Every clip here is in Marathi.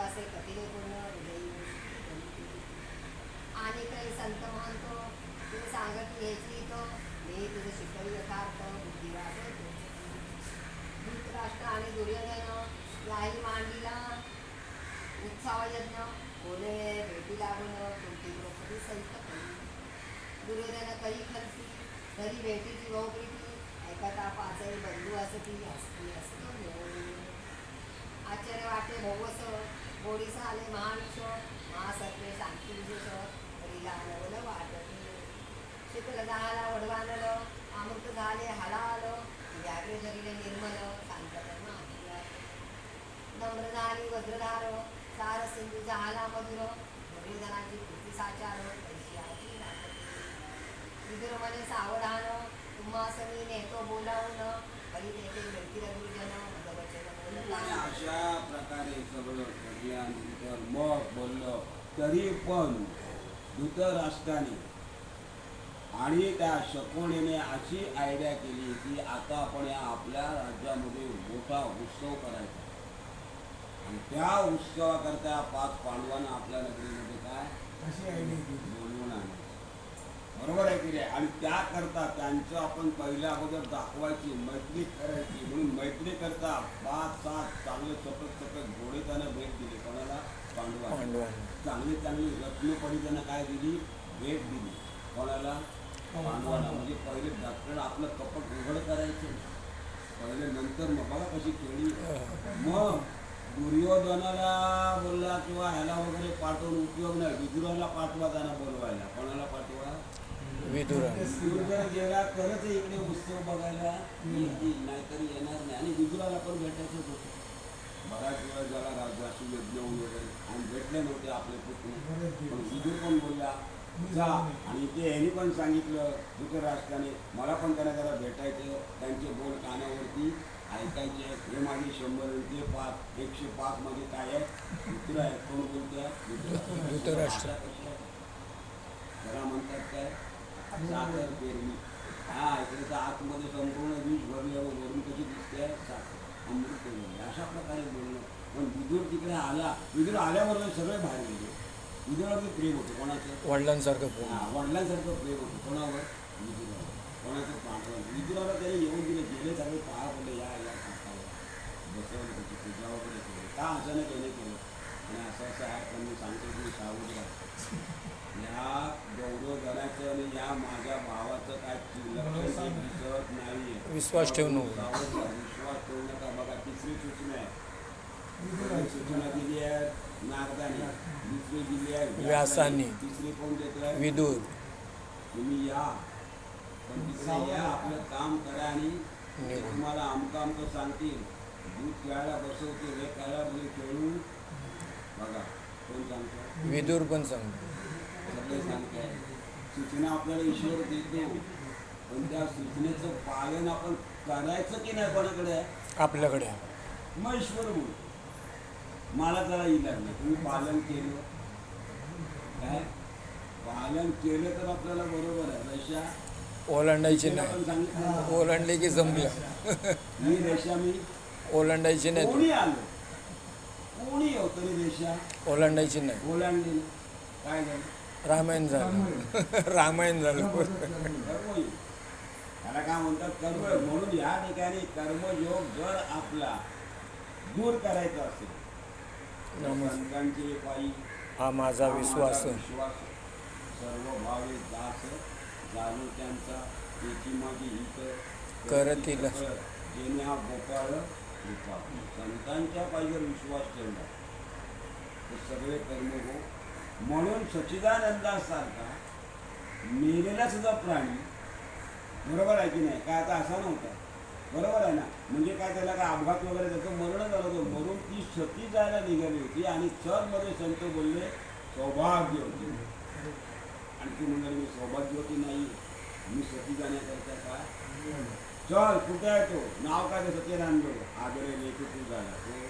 असे कथिले पूर्ण आणि काही संत म्हणतो तुझे सांगत यायची तो मी तुझं शिकवली यथार्थ बुद्धी वाटतो धृतराष्ट्र आणि दुर्योधन याही मांडीला उत्साह यज्ञ कोणे भेटी लागून तुमची द्रौपदी सहित करी. दुर्योधन करी खर्ची तरी भेटीची बहुप्रीती ऐकता पाचही बंधू असती असती हो. असतो आश्चर्य वाटे भोवस हो गोडीस आले महाविष महासत्वे शांती विशेष हरीला नवल वाटते शिकल दहाला वडवानल अमृत झाले हलाल व्याघ्र धरिले निर्मल शांत कर्म आखिला. नम्र झाली वज्रधार सार सिंधू झाला मधुर. दुर्योधनाची कृती साचार पैशाची विदुर म्हणे सावधान तुम्हासनी नेतो बोलावून. कधी तेथे मिळतील गुरुजन. मदवचन आणि अशा प्रकारे सगळं घडल्यानंतर मग बोललं तरी पण धृतराष्ट्राने आणि त्या शकोणीने अशी आयडिया केली की आता आपण या आपल्या राज्यामध्ये मोठा उत्सव करायचा आणि त्या उत्सवाकरता पाच पांडवांना आपल्या नगरीमध्ये काय? अशी आयडिया केली? बरोबर आहे की नाही? आणि त्याकरता त्यांचं आपण पहिल्या अगोदर दाखवायची मैत्री करायची. म्हणून मैत्री करता पाच सात चांगले सपक सपक घोडे त्यांना भेट दिली. कोणाला? पांडवा चांगली चांगली रत्नपडी त्यांना काय दिली? भेट दिली. कोणाला? पांडवाला. म्हणजे पहिले डॉक्टर आपलं कपट उघड करायचं. पहिले नंतर मग बघा कशी केली मग दुर्योधनाला बोलला किंवा ह्याला वगैरे पाठवून उपयोग नाही. विदुराला पाठवा त्यांना बोलवायला. कोणाला पाठवा? विदुरा विदुर गेला तरच इकडे उत्सव बघायला येतील नाहीतर येणार नाही. आणि विदुराला पण भेटायचंच होतं. बराच वेळा झाला राजवाशी यज्ञ वगैरे आणि भेटले नव्हते आपले पुत्र पण विदुर पण बोलला जा. आणि ते ह्यांनी पण सांगितलं धृतराष्ट्राने मला पण त्यांना जरा भेटायचं त्यांचे बोल कानावरती ऐकायचे हे माझे शंभर ते पाच एकशे पाच मध्ये काय आहे मित्र आहे कोण बोलतोय? धृतराष्ट्र. जरा म्हणतात काय? साखर पेरणी हा इकडे तर आतमध्ये संपूर्ण वीज भरल्यावर वरून कशी दिसते साखर अमृत पेरणी अशा प्रकारे बोलणं पण विदूर तिकडे आला विदूर आल्यावर सगळे बाहेर गेले विदुरावर प्रेम. होतं कोणाचं वडिलांसारखं हां हा, वडिलांसारखं प्रेम होतं. कोणावर? विदुरावर कोणाचं पाठवलं विदुराला त्याने येऊन दिलं गेले सगळे पहा पडले या या काकावर बसवलं त्याची पूजा वगैरे केली. का अचानक येणे केलं? आणि असं असं आहे पण मी सांगतो की सावध राहतो या गौरव जनाचं आणि या माझ्या भावाचं काय दिसत नाही विश्वास ठेवू नको. सावध राहा, विश्वास ठेवू नका बघा. तिसरी सूचना आहे. सूचना दिली आहे नागदाने. दुसरी दिली आहे व्यासाने. तिसरी कोण देतोय? विदूर. तुम्ही या. पण तिकडे या आपलं काम करा आणि. तुम्हाला आमकं आमकं सांगतील. दूध प्यायला बसवतील हे म्हणजे खेळून बघा कोण सांगतो विदूर पण सांगतो सांगताय सूचना आपल्याला ईश्वर देतो पण त्या सूचनेचं पालन आपण करायचं की नाही कोणाकडे आहे? आपल्याकडे मग ईश्वर बोल मला त्याला इलाज नाही. तुम्ही पालन केलं. काय? पालन केलं तर आपल्याला बरोबर आहे. रेषा ओलांडायची नाही. ओलांडले की जमलं. मी रेषा मी ओलांडायची नाही कोणी आलं? कोणी येऊ तरी रेषा ओलांडायची नाही. ओलांडली काय झालं? रामायण झालं. रामायण झालं त्याला काय म्हणतात कर्म म्हणून या ठिकाणी कर्मयोग जर आपला दूर करायचा असेल. संतांचे पायी हा माझा विश्वास विश्वास सर्व भावे दास जाणू त्यांचा त्याची माझी हित करतील. जेणे हा गोपाळ संतांच्या पायीवर विश्वास ठेवला. सगळे कर्म हो म्हणून सच्चिदानंदासारखा मेलेला सुद्धा प्राणी बरोबर आहे की नाही? काय आता असा नव्हता. बरोबर आहे ना? म्हणजे काय त्याला काय अपघात वगैरे त्याचं मरण झालं होतं. मरून ती सती जायला निघाली होती आणि चरमध्ये संत बोलले सौभाग्य होती. आणि ती म्हणाली मी सौभाग्यवती नाही. मी सती जाण्याकरता काय चल कुठे आहे तो? नाव काय ते सत्यनारायण आदरे लेख तू झाला तो हो.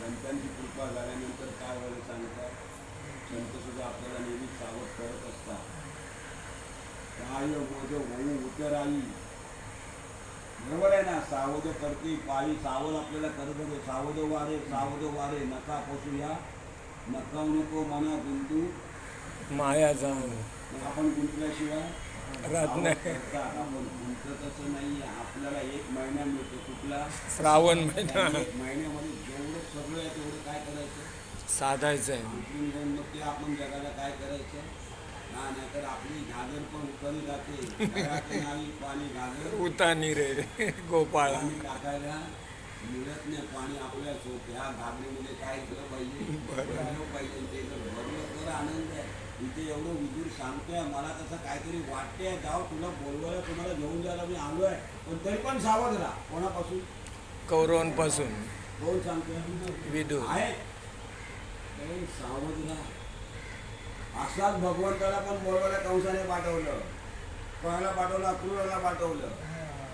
संतांची कृपा झाल्यानंतर काय झालं सांगतात आपल्याला नेहमी सावध करत असतात. काय होऊ उतराई. बरोबर आहे ना? सावध करते पाळी सावध आपल्याला करत होते. सावध वारे सावध वारे नका पोचूया नका नको मना गुंतू. मायाचा मग आपण गुंतल्याशिवाय राहत नाही. करतात. आपण गुंतत असं नाही. आपल्याला एक महिना मिळतो कुठला? श्रावण महिना. एक महिन्यामध्ये जेवढं सगळं आहे तेवढं काय करायचं? साधायचं आहे. आपण जगाला काय करायचं नाहीतर आपली घागर पण जाते पाणी घागर उतानी रे गोपाळा. टाकायला मिळत नाही पाणी आपल्या सोप ह्या घागरीमध्ये काय केलं पाहिजे पाहिजे ते जर भरलं तर आनंद आहे इथे एवढं विदूर सांगतोय मला कसं काहीतरी वाटतंय जाव तुला बोलवायला तुम्हाला घेऊन जायला मी आलोय पण तरी पण सावध राहा कोणापासून कौरवांपासून. कोण सांगतोय विदूर. आहे असाच भगवंताला पण बोलवायला कंसाने पाठवलं. कोणाला पाठवलं? अक्रूराला पाठवलं.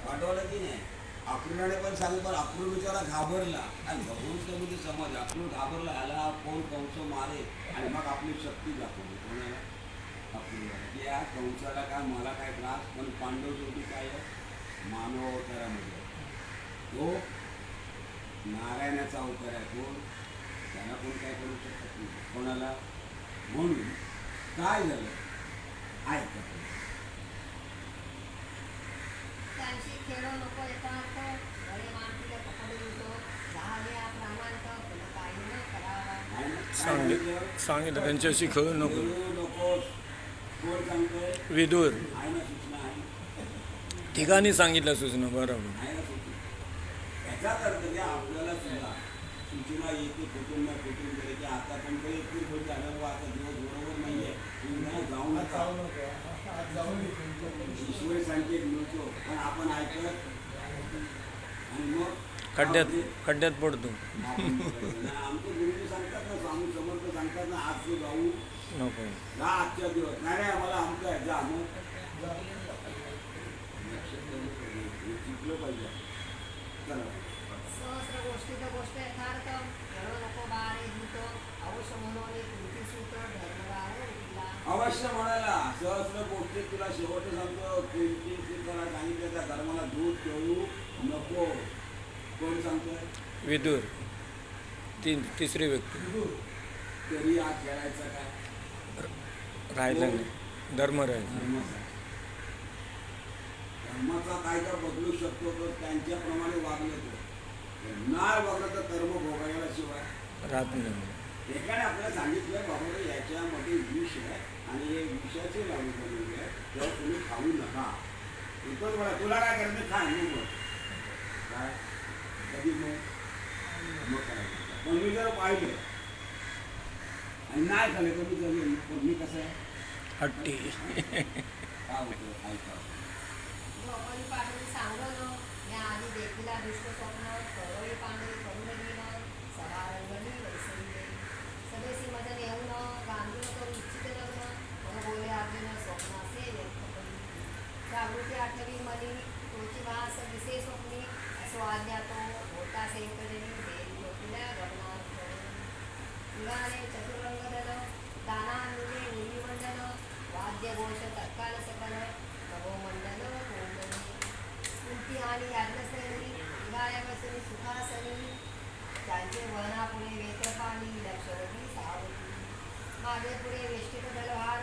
पाठवलं की नाही? अक्रूराने पण सांगितलं पण अक्रूर बिचारा घाबरला. आणि भगवंत म्हणजे समज अक्रूर घाबरला ह्याला कोण कंस मारे? आणि मग आपली शक्ती दाखवली. कोणाला? अक्रूराला. या कंसाला काय मला काय त्रास? पण पांडव शेवटी काय मानव अवतारामध्ये तो नारायणाचा अवतार आहे. कोण? त्याला कोण काय करू शकत नाही. कोणाला? म्हणून काय झालं? ऐकत त्यांची खेळ नको येतात. बरे माणसीला पकडून तो झाल्या प्रामांत पुन्हा काही न करावा सांगितलं त्यांच्याशी खेळू नको. नकोस कोण सांगतोय? विदूर. आहे ना सूचना आहे. ठिकाणी सांगितलं सूचना बरोबर. आहे ना सूचना. याचाच अर्थ घ्या आपल्याला सुद्धा सूचना येते कुठून ना कुठून तरी की आता तुमचं इतकी गोष्ट झालं बुवा, आता दिवस बरोबर नाहीये. तुम्ही ना जाऊ नका. ईश्वरी संकेत मिळतो पण आपण ऐकत आणि मग खड्ड्यात खड्ड्यात पडतो. आमचे गुरुजी सांगतात ना स्वामी समर्थ सांगतात ना आज तू जाऊ. नको. जा आजच्या दिवस. नाही नाही आम्हाला आमचं आहे जा मग. शिकलं पाहिजे. चला. सहस्र गोष्टीत गोष्ट यथार्थ खेळ नको बारे भूत अवश्य म्हणून कृती सूत्र धर्मराव उठला अवश्य म्हणाला सहस्र गोष्टीत तुला शेवट सांगतो कोणती त्याला सांगितलं त्या धर्माला दूध ठेवू नको. कोण सांगतोय? विदूर. तीन तिसरी व्यक्ती. तरी हा खेळायचा काय? राहिला नाही. धर्मराज धर्माचा धर्माचा कायदा बदलू शकतो तर त्यांच्याप्रमाणे वागलं तो. नाही वागलं तर कर्म भोगायला शिवाय. राहत नाही. एकाने आपल्याला सांगितलं बाबा याच्यामध्ये विष आहे आणि हे विषाचे लागू बनवले आहे. तेव्हा तुम्ही खाऊ नका. इथंच बघा तुला काय करायचं खा मग बघ. काय? कधी मग? मग काय? पण मी जर पाहिलं. आणि नाही झालं तर मी जगेन पण मी कसं आहे? हट्टी. काय होतं? ऐका सांगणं या आधी देखीला दुष्ट स्वप्न कवळी पांढरी करून गेलं सभा रंगली वैसरी गेली सगळेसी मजन येऊन गांधीव करू इच्छित लग्न. मग बोले अर्जुन स्वप्नासे व्यक्त करी जागृती आठवी मनी तोची भास दिसे स्वप्नी असो आज्ञा तो होता सेंकजनी देवी लोकिल्या गगनात निघाले चतुरंग दल दाना निमिमंडल वाद्य तत्काल सकल नभो मंडल कोंडली कुंती आणि याज्ञश्रेणी निघाल्या सुखासनी त्यांचे वहना पुढे वेत्रपाणी लक्षवती सावती मागे पुढे वेष्टित दलहार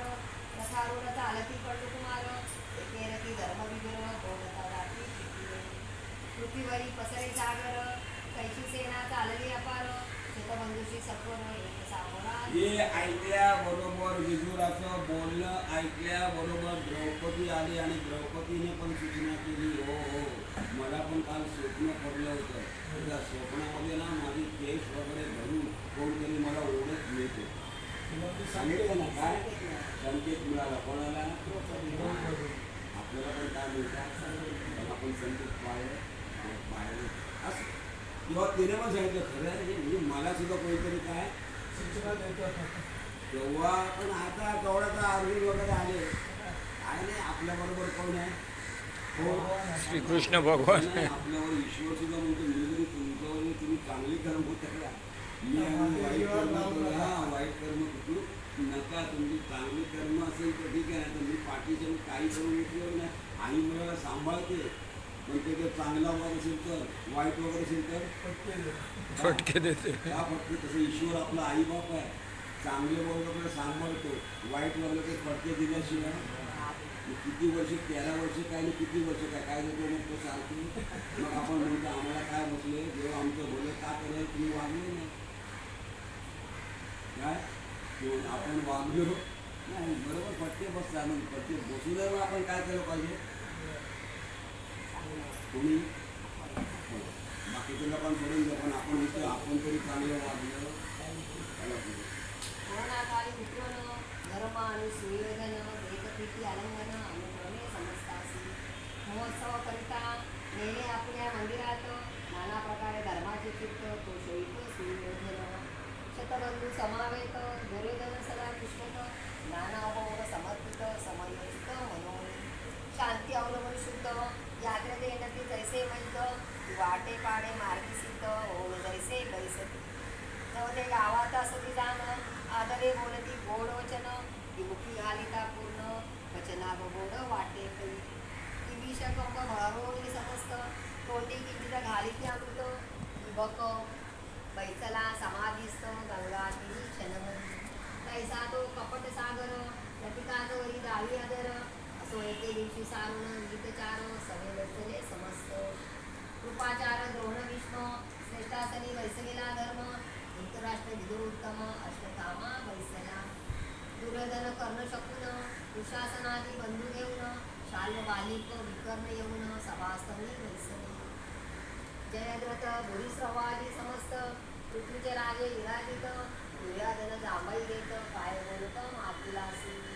रथारूढ चालती कुमार एकेरती धर्मविग्रह बोलता जाती पृथ्वीवरी पसरे सागर कैशी सेना चालली अपार शतबंधूशी हे ऐकल्याबरोबर विदुराचं बोलणं ऐकल्याबरोबर द्रौपदी आली आणि द्रौपदीने पण सूचना केली हो हो मला पण काल स्वप्न पडलं होतं. त्या स्वप्नामध्ये ना माझी केस वगैरे धरून कोणतरी मला ओढत मिळते सांगितलं ना काय? संकेत मिळाला. कोणाला? आपल्याला पण काय मिळतं? आपण संकेत पाहिलं पाहिलं असं. किंवा तिने पण सांगितलं खरं आहे हे म्हणजे मला सुद्धा कोणीतरी काय तेव्हा पण आता तेवढ्याचा अर्जुन वगैरे आले. काय नाही आपल्याबरोबर कोण आहे? कोण श्रीकृष्ण भगवान. आपल्यावर ईश्वर सुद्धा म्हणतो मी जरी तुमच्यावर तुम्ही चांगली कर्म करा मी आणि वाईट कर्म करू. हा वाईट कर्म करू. नका तुमची चांगली कर्म असेल तर ठीक आहे नाही तर मी पाठीचे मी काही करून उपयोग नाही. आई मुलाला सांभाळते. पण ते जर चांगला वाद असेल तर वाईट वगैरे असेल तर फटके देते. त्या फटके तसं ईश्वर आपला आईबाप आहे. चांगले तर सांभाळतो वाईट बोललं तर फटके दिल्याशिवाय. किती वर्ष तेरा वर्ष काय आणि किती वर्ष काय काय देतो मग तो सांगतो मग आपण म्हणतो आम्हाला काय बसले जेव्हा आमचं बोललं का करायला तुम्ही वागले नाही. काय? आपण वागलो. नाही बरोबर फटके बसतात मग फटके बसू नये मग आपण काय केलं पाहिजे? तुम्ही हो. बाकीच्या लोकांना सोडून द्या पण आपण इथे आपण तरी चांगलं वागलं त्याला पुढे. धर्म आणि सुयोधन वेदपीठी आलंगन अनुक्रमे समजतासी महोत्सव नेहमी आपल्या मंदिरात नाना प्रकारे धर्माचे चित्त कोशवित सुयोधन शतबंधू समावेत दुर्योधन सदा नाना समर्पित शांती अवलंबून शुद्ध यात्रेत जैसे म्हणत वाटे पाडे मार्गी सीत होऊन जैसे बैसती नवते गावात असती जाण आदरे बोलती गोड वचन विमुखी घालिता पूर्ण वचना गोड वाटे पै ती विष कंप भरून समस्त कोटी किंचित घालिती अमृत युवक बैचला समाधिस्त गंगा तिरी क्षण तैसा तो कपट सागर लटिकाच वरी दावी आदर असो एके दिवशी सारुण गीतचार सवे बसले समस्त. कृपाचार द्रोण विष्णू श्रेष्ठासनी वैसलेला धर्म धृतराष्ट्र विदुर उत्तम अष्टकामा वैसला. दुर्योधन कर्ण शकुन दुशासनादी बंधू घेऊन शाल्व बालिक विकर्ण येऊन सभास्थळी वैसले जयद्रथ भूरिश्रवादी समस्त. पृथ्वीचे राजे विराजित. दुर्याधन जांभई घेत काय बोलत मातुलासी.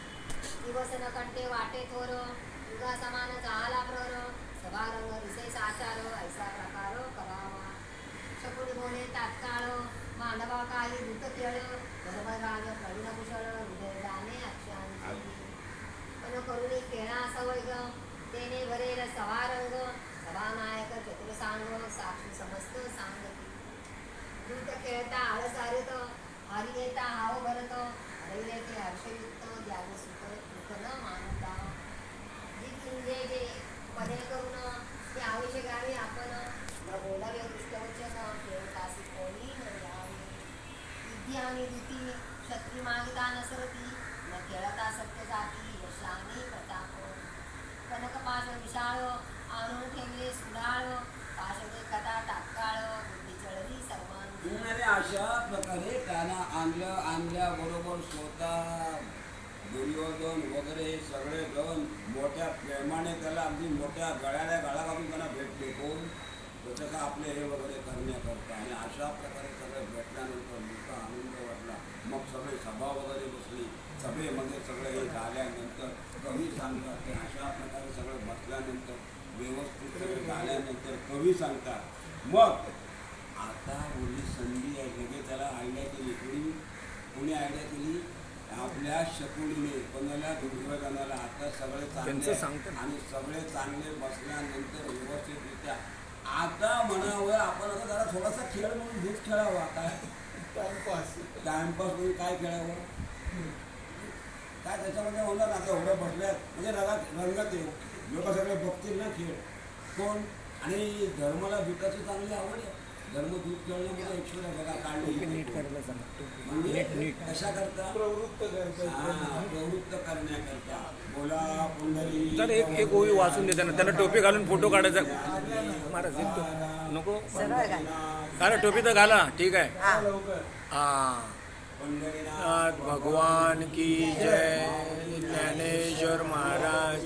दिवसन कंठे वाटे थोर युगा समान झाला प्रर सभारंग विशेष आचार ऐसा प्रकार करावा शकुनी बोले तात्काळ मांडवा काही दूत खेळ धर्मराज प्रवीण कुशळ हृदय जाणे अक्षांची पण करुणी खेळा सवय ग तेने भरेल सभारंग सभानायक चतुर सांग साक्षी समस्त सांगती दूत खेळता आळस हरित न मानता जी किंजे करून ते आवश्यक आहे आपण बोलावे कोणी आणि नसरती न खेळता सत्य जाती यशाने प्रताप. कनकपाश विशाळ आणून ठेवले सुडाळ पाशवे कथा तात्काळ बुद्धी चळली अशा प्रकारे त्यांना आणलं आणल्याबरोबर स्वतः दुर्योधन वगैरे हे सगळे जण मोठ्या प्रेमाने त्याला अगदी मोठ्या गळ्याला गळा घालून त्यांना भेटले कोण जसं का आपले हे वगैरे करण्याकरता. आणि अशा प्रकारे सगळे भेटल्यानंतर मोठा आनंद वाटला. मग सगळे सभा वगैरे बसली. सभेमध्ये सगळे हे झाल्यानंतर कवी सांगतात ते. अशा प्रकारे सगळं बसल्यानंतर व्यवस्थित सगळे झाल्यानंतर कवी सांगतात. मग आता मुली संधी आहे. वेगळे त्याला आयडिया केली कुणी? कुणी आयडिया केली आपल्या शकुनीने कोणाला दुर्योधनाला आता सगळे चांगले. आणि सगळे चांगले बसल्यानंतर व्यवस्थितरित्या. आता म्हणावं आपण आता जरा थोडासा खेळ म्हणून हेच खेळावा काय टाइमपास टाइमपास म्हणून काय खेळावं? काय त्याच्यामध्ये होणार ना आता एवढं बसल्यात. म्हणजे रंगात रंगत. येऊ लोक सगळे बघतील ना खेळ. कोण? आणि धर्माला भूताची चांगली आवड आहे. धर्म दूध खेळण्यामध्ये ऐश्वर्या बघा टोपी काढली. नीट करायला सांग म्हणजे नीट. नीट कशा करता प्रवृत्त करता प्रवृत्त करण्याकरता. बोला पुंडरी. तर एक एक ओवी वाचून देते ना त्यांना टोपी घालून फोटो काढायचा. महाराज एक टोपी. नको? घाला. टोपी तर घाला. ठीक आहे. हा. भगवान की जय ज्ञानेश्वर महाराज.